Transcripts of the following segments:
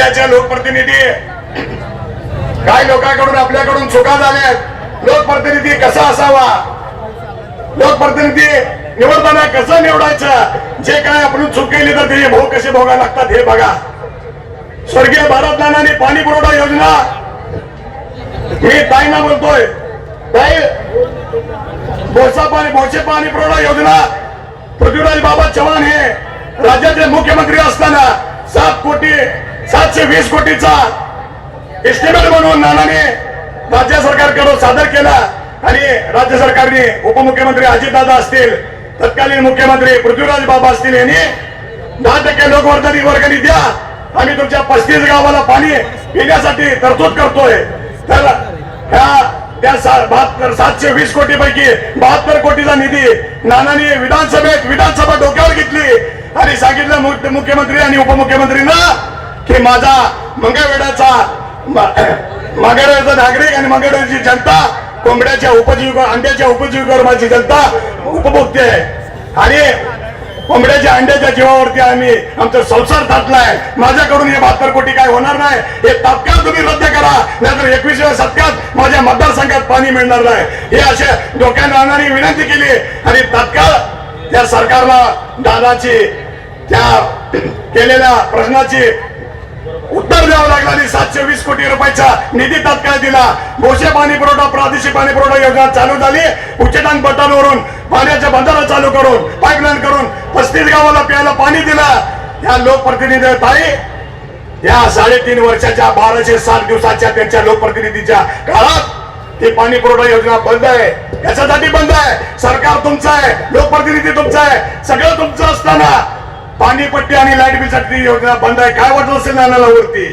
राज्याच्या लोकप्रतिनिधी. काही लोकांकडून आपल्याकडून चुका झाल्यात. लोकप्रतिनिधी कसा असावा? लोकप्रतिनिधी निवडताना कसं निवडायचं? जे काय आपण चूक केली तर ते भाऊ कसे भोगा लागतात हे बघा. स्वर्गीय भारत नानाने पाणी पुरवठा योजना. मी ताईना बोलतोय ताई बोसा पाणी बोचे पाणी पुरवठा योजना पृथ्वीराज बाबा चव्हाण हे राज्याचे मुख्यमंत्री असताना सात कोटी सातशे वीस कोटीचा एस्टिमेट बनवून नानाने राज्य सरकारकडून सादर केला आणि राज्य सरकारने उपमुख्यमंत्री अजितदादा असतील तत्कालीन मुख्यमंत्री पृथ्वीराज बाबा असतील यांनी दहा टक्के लोकवर्धनी वर्गणी द्या. आम्ही तुमच्या पस्तीस गावाला पाणी पिण्यासाठी तरतूद करतोय. तर ह्या त्या बहात्तर सातशे वीस कोटी पैकी बहात्तर कोटीचा निधी नानाने विधानसभेत विधानसभा डोक्यावर घेतली. आणि सांगितलं मुख्यमंत्री आणि उपमुख्यमंत्रींना की माझा मंगळवेढाचा मंगळवेढाचा नागरिक आणि मंगळवेढाची जनता कोंबड्याच्या उपजीविका अंड्याच्या उपजीविकेवर माझी जनता उपभोगते. आहे आणि कोंबड्याच्या अंड्याच्या जीवावरती आम्ही आमचा संसार थाटलाय माझ्याकडून हे बहात्तर कोटी काय होणार नाही? हे तात्काळ तुम्ही रद्द करा. नाहीतर एकवीसव्या शतकात माझ्या मतदारसंघात पाणी मिळणार नाही. हे असे डोक्यात राहणारी विनंती केली. आणि तात्काळ त्या सरकारला दादाची त्या केलेल्या प्रश्नाची उत्तर द्यावं लागलं आणि सातशे वीस कोटी रुपयाचा निधी तात्काळ दिला. गोशे पाणी पुरवठा प्रादेशिक पाणी पुरवठा योजना चालू झाली. उच्चटान बटांवरून पाण्याच्या बंधारा चालू करून पाईपलाईन करून पस्तीस गावाला प्यायला पाणी दिलं. या लोकप्रतिनिधी ताई या साडेतीन वर्षाच्या बाराशे सात दिवसाच्या त्यांच्या लोकप्रतिनिधीच्या काळात ती पाणी पुरवठा योजना बंद आहे. याच्यासाठी बंद आहे. सरकार तुमचं आहे. लोकप्रतिनिधी तुमचं आहे. सगळं तुमचं असताना पाणीपट्टी आणि लाइट बिलसाठी योजना बंद आहे. काय वाटत असेल नानाला वरती?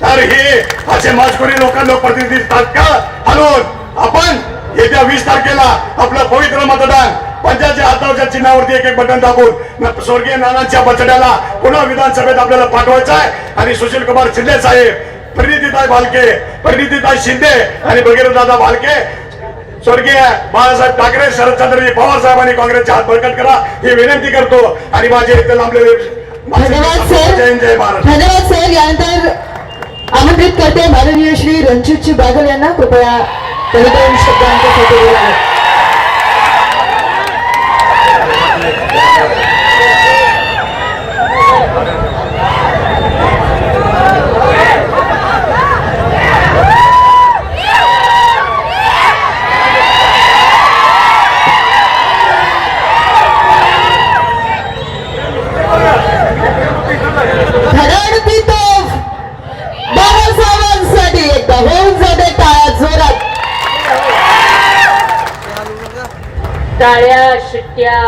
तर हे असे माजखोरी लोकांना लोकप्रतिनिधी तात्काळ हलवून आपण येत्या वीस तारखेला आपलं पवित्र मतदान पंचायतच्या हातावरच्या चिन्हावरती एक एक बटन दाबून स्वर्गीय नानांच्या बचड्याला पुन्हा विधानसभेत आपल्याला पाठवायचं आहे. आणि सुशील कुमार शिंदे साहेब परिणितीताई भालके परिणितीताई शिंदे आणि भगीरथ दादा भालके स्वर्गीय बाळासाहेब ठाकरे शरदचंद्रजी पवार साहेबांनी काँग्रेसचे हात बळकट करा ही विनंती करतो. आणि माझे इथे लांबलेले धन्यवाद सर. जय जय महाराष्ट्र धन्यवाद सर. यानंतर आमंत्रित करते माननीय श्री रणजितजी बागल यांना. कृपया शब्दांसाठी बोलावं. धडाडती तोफ बाबासाहेबांसाठी एकदा होऊन जाते टाळ्या जोरात टाळ्या शिट्ट्या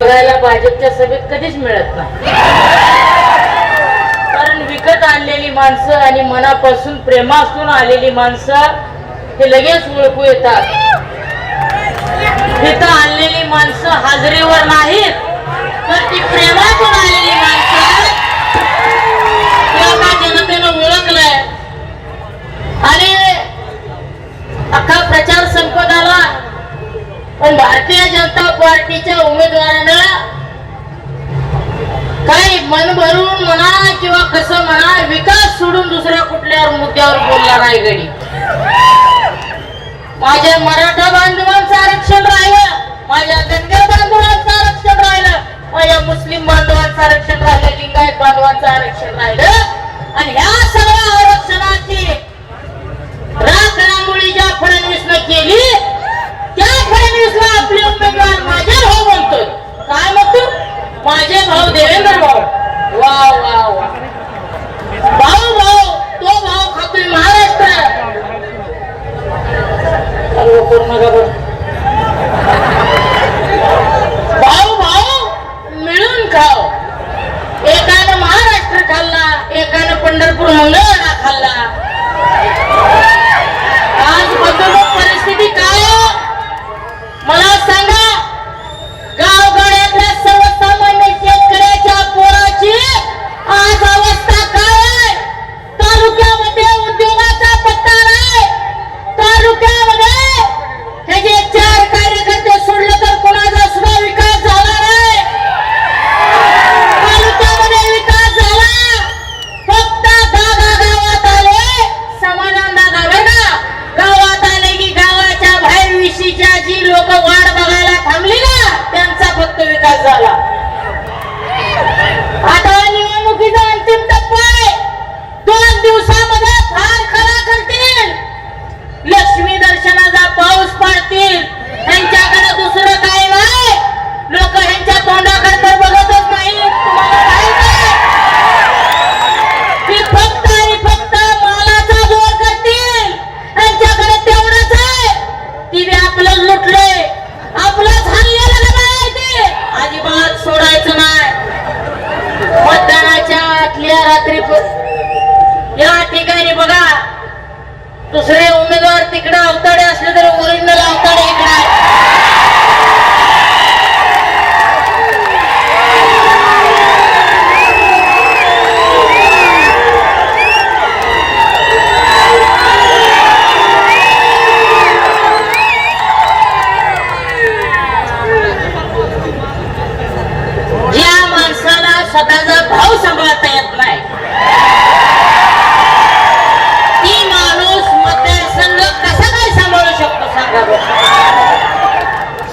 बघायला भाजपच्या सभेत कधीच मिळत नाही. कारण विकत आणलेली माणसं आणि मनापासून प्रेमातून आलेली माणसं हे लगेच ओळखू येतात. इथं आणलेली माणसं हाजरीवर नाहीत तर ती प्रेमातून आलेली माणसं त्या जनतेनं ओळखलंय आणि अख्खा प्रचार संपत आला पण भारतीय जनता पार्टीच्या उमेदवारांना काही मन भरून म्हणा किंवा कसं म्हणा विकास सोडून दुसऱ्या कुठल्या मुद्द्यावर बोलला नाही गडी. माझ्या मराठा बांधवांचं आरक्षण राहिलं माझ्या धनगर बांधवांचं आरक्षण राहिलं माझ्या मुस्लिम बांधवांचं आरक्षण राहिलं लिंगायत बांधवांचं आरक्षण राहिलं. आणि ह्या सगळ्या आरक्षणाची राख रांगोळी ज्या फडणवीसनं केली माझे भाऊ देवेंद्र भाऊ. वा वा भाऊ भाऊ तो भाऊ खातोय महाराष्ट्र भाऊ भाऊ मिळून खाव एकानं महाराष्ट्र खाल्ला एकानं पंढरपूर मंगळवारा खाल्ला. आज बदल परिस्थिती काय हो? मला सांग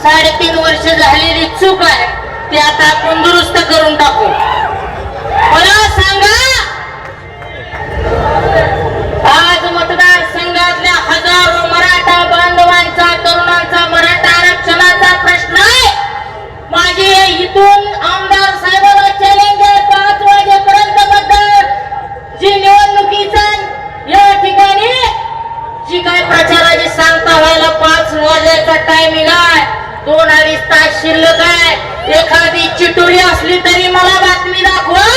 साडेतीन वर्ष झालेली चूक आहे. ती आता आपण दुरुस्त करून टाकू. मला सांगा आज मतदारसंघातल्या हजारो मराठा बांधवांचा तरुणांचा मराठा आरक्षणाचा प्रश्न आहे. माझे इथून आमदार साहेबांना चॅलेंज आहे. पाच वाजेपर्यंत मतदार जी निवडणुकीचा या ठिकाणी जी काय प्रचाराची सांगता व्हायला पाच वाजेचा टायमिंग आहे. दोन अडीच तास शिल्लक आहे. एखादी चिटोळी असली तरी मला बातमी दाखवा.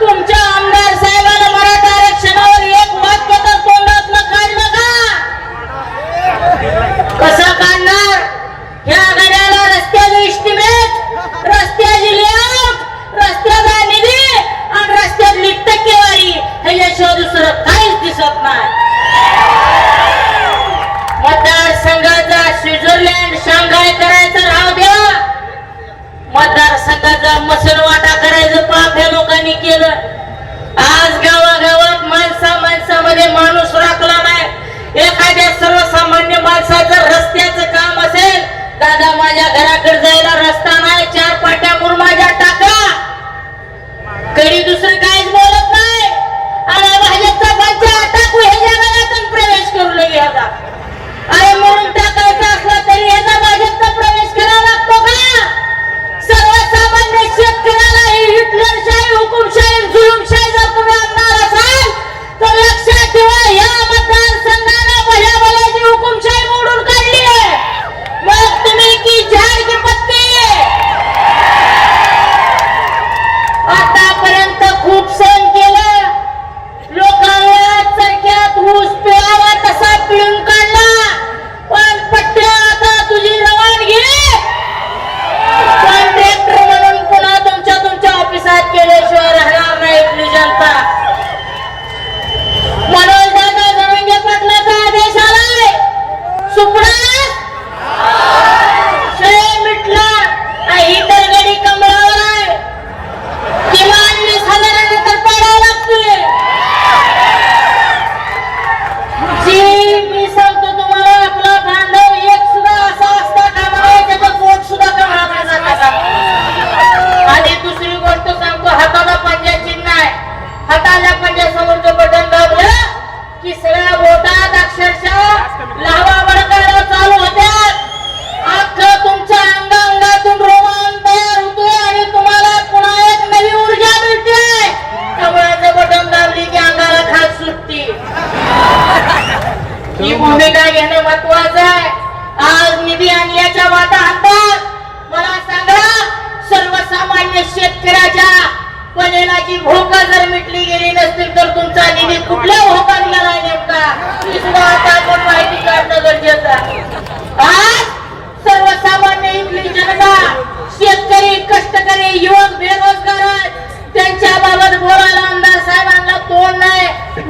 तुमच्या आमदार साहेबांना मराठा आरक्षणावर एक वाक्य तर तोंडात काढलं का? कसं काढणार? ह्या गाड्याला रस्त्याचं इस्टिमेट रस्त्याची लेआउट रस्त्याचा निधी आणि रस्त्यातली टक्केवारी. ह्याच्याशिवाय दुसरं काहीच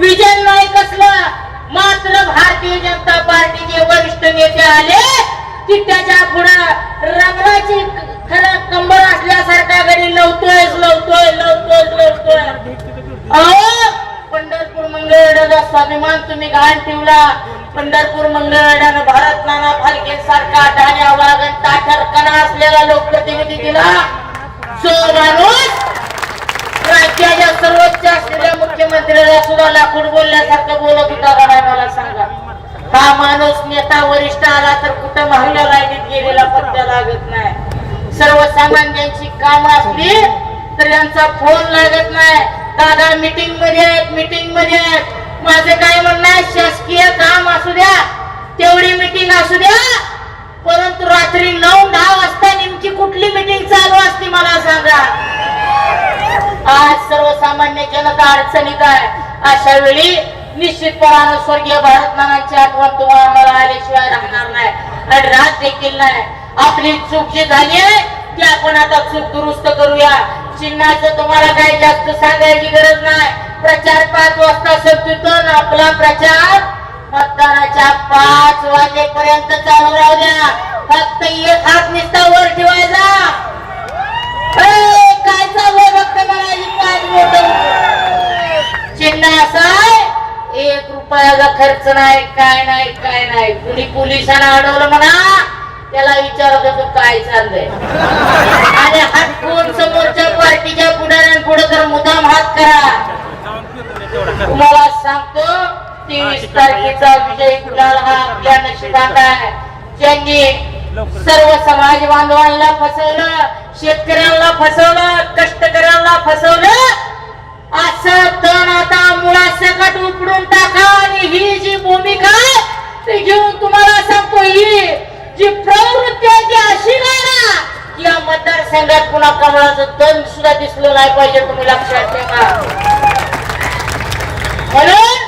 विजय विजन असला मात्र भारतीय जनता पार्टीचे वरिष्ठ नेते आले. की त्याच्या पुढे रंगाची खरं कंबर असल्यासारखा घरी लवतोय लवतोय लवतोय लवतोय. अहो पंढरपूर मंगळवेढ्याचा स्वाभिमान तुम्ही घाण ठेवला. पंढरपूर मंगळवेढ्यानं भारत नाना फालके सारखा धान्या वागण ताठर कणा असलेला लोकप्रतिनिधी दिला. जो माणूस राज्याच्या सर्वोच्च असलेल्या मुख्यमंत्र्याला सुद्धा लाकूड बोलल्यासारखं बोलत होता का मला सांगा. हा माणूस नेता वरिष्ठ आला तर कुठं महिला लाईनीत गेलेला पत्ता लागत नाही. सर्वसामान्यांची काम असली तर यांचा फोन लागत नाही. दादा मीटिंगमध्ये आहेत मीटिंगमध्ये आहेत. माझं काय म्हणणं आहे? शासकीय काम असू द्या तेवढी मीटिंग असू द्या. परंतु रात्री नऊ दहा वाजता नेमकी कुठली मीटिंग चालू असते मला सांगा. आज सर्वसामान्य जनता अडचणीत आहे. अशा वेळी निश्चितपणानं स्वर्गीय भारतमानांची आठवण तुम्हाला मला आल्याशिवाय राहणार नाही. आणि राहत देखील नाही. आपली चूक जी झाली आहे ती आपण आता चूक दुरुस्त करूया. चिन्हाचं तुम्हाला काही जास्त सांगायची गरज नाही. प्रचार पाच वाजता संपतो आपला प्रचार मतदानाच्या पाच वाजेपर्यंत चालू राहू द्या. फक्त एक हात निस्ता वर ठेवायचा. काय चाललंय फक्त मला चिन्ह असं एक रुपयाचा खर्च नाही काय नाही काय नाही. कुणी पोलिसांना अडवलं म्हणा त्याला विचारत होतो काय चाललंय? आणि हात कोण समोरच्या पार्टीच्या पुढाऱ्यांपुढे तर मुद्दाम हात करा. तुम्हाला सांगतो तेवीस तारखेचा विजय गुलाल हा आपल्या नशिबात आहे. ज्यांनी सर्व समाज बांधवांना फसवलं शेतकऱ्यांना फसवलं कष्टकऱ्यांना फसवलं असं तण आता मुळा सकट उपडून टाका आणि ही जी भूमिका ती घेऊन तुम्हाला सांगतो ही जी प्रवृत्ती आहे ती अशी नाही ना या मतदारसंघात पुन्हा कमळाचं तण सुद्धा दिसलं नाही पाहिजे तुम्ही लक्षात ठेवा. म्हणून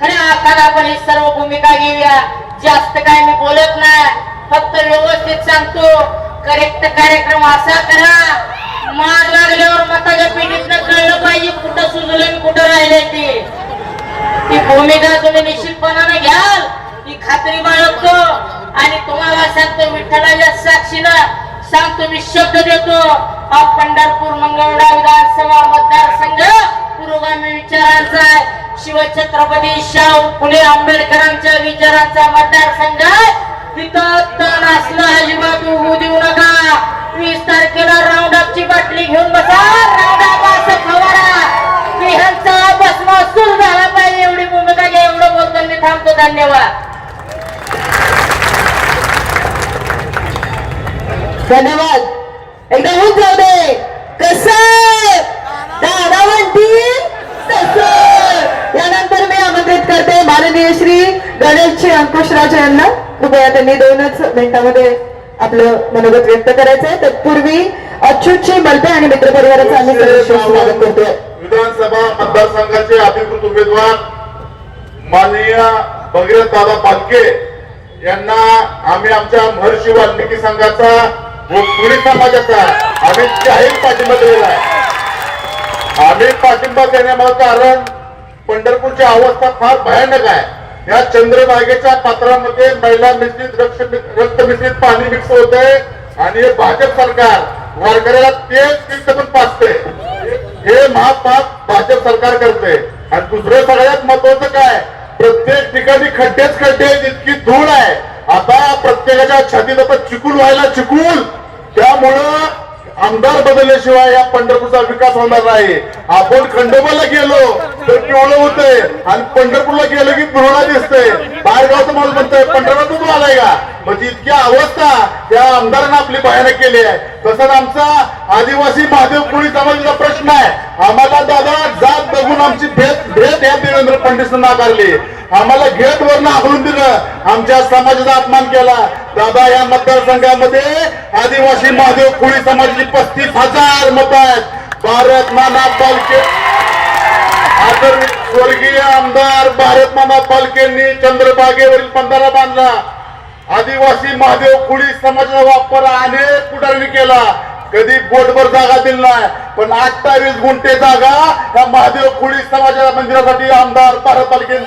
खऱ्या अर्थानं आपण ही सर्व भूमिका घेऊया. जास्त काय मी बोलत नाही फक्त व्यवस्थित सांगतो. करेक्ट कार्यक्रम असा करा. मार लागल्यावर मताच्या पिढीतनं कळलं पाहिजे कुठं सुजलं कुठं राहिले ते. ती भूमिका तुम्ही निश्चितपणाने घ्याल. ही खात्री बाळगतो. आणि तुम्हाला सांगतो विठ्ठलाच्या साक्षीला सांगतो मी शब्द देतो. हा पंढरपूर मंगळवेढा विधानसभा मतदारसंघ पुरोगामी विचारांचा आहे. शिवछत्रपती शाहू फुले आंबेडकरांच्या विचारांचा मतदारसंघ आहे तिथं असलं अजिबात उगू देऊ नका. वीस तारखेला राऊंड ची बाटली घेऊन बसा. राऊंड अप असं फवारा भस्मासूर झाला पाहिजे. एवढी भूमिका घ्या एवढं बोलतो मी थांबतो. धन्यवाद. धन्यवाद. एकदा होऊन जाऊ दे. कस? दादा म्हणतील तसं. यानंतर मी आमंत्रित करते माननीय श्री गणेशजी अंकुशराज यांना. कृपया त्यांनी दोनच मिनिटांमध्ये आपलं मनोगत व्यक्त करायचंय. तत्पूर्वी अच्युतजी मलपे आणि मित्रपरिवाराचं आम्ही स्वागत करतोय. विधानसभा मतदारसंघाचे अधिकृत उमेदवार माननीय भगीरथ दादा पालके यांना आम्ही आमच्या महर्षी वाल्मिकी संघाचा व पुणे समाजाचा आम्ही जाहीर पाठिंबा दिलेला आहे. आम्ही पाठिंबा देण्यामागं कारण पंढरपूरची अवस्था फार भयानक आहे. या चंद्रभागेच्या पात्रामध्ये महिला मिश्रित रक्त रक्त मिश्रित पाणी मिक्स होत आहे आणि हे भाजप सरकार वारकऱ्याला तेच पिंड पण पाचते हे महापाप भाजप सरकार करते आणि दुसरं सगळ्यात महत्वाचं काय? प्रत्येक ठिकाणी खड्डेच खड्डे जितकी इतकी धूळ आहे. आता प्रत्येकाच्या छातीत आता चिकूल व्हायला चिकूल त्यामुळं आमदार बदलल्याशिवाय या पंढरपूरचा विकास होणार नाही. आपण खंडोबाला गेलो तर पिवळं होतंय? आणि पंढरपूरला गेलो की धुळा दिसतंय. बाहेरगावचं माणूस म्हणतोय पंढरपूर आलाय का? म्हणजे इतकी अवस्था त्या आमदारांना आपली भयानक केली आहे. तसंच आमचा आदिवासी महादेव कोळी समाजाचा प्रश्न आहे. आम्हाला दादा जात बघून आमची भेट भेट या देवेंद्र फडणवीस नाकारली. आम्हाला घेत वरनं हाकलून दिलं. आमच्या समाजाचा अपमान केला. दादा या मतदारसंघामध्ये आदिवासी महादेव कोळी समाजाची पस्तीस हजार मत आहेत. भारत नाना पालके आदरणीय स्वर्गीय आमदार भारत नाना पालखेंनी चंद्रबागेवरील पंधरा बांधला. आदिवासी महादेव कुळी समाजाचा वापर अनेक पुढाऱ्यांनी केला. कधी बोटभर जागा दिली नाही पण अठ्ठावीस गुंठे जागा या महादेव कुळी समाजाच्या मंदिरासाठी आमदार भारत पालिकेने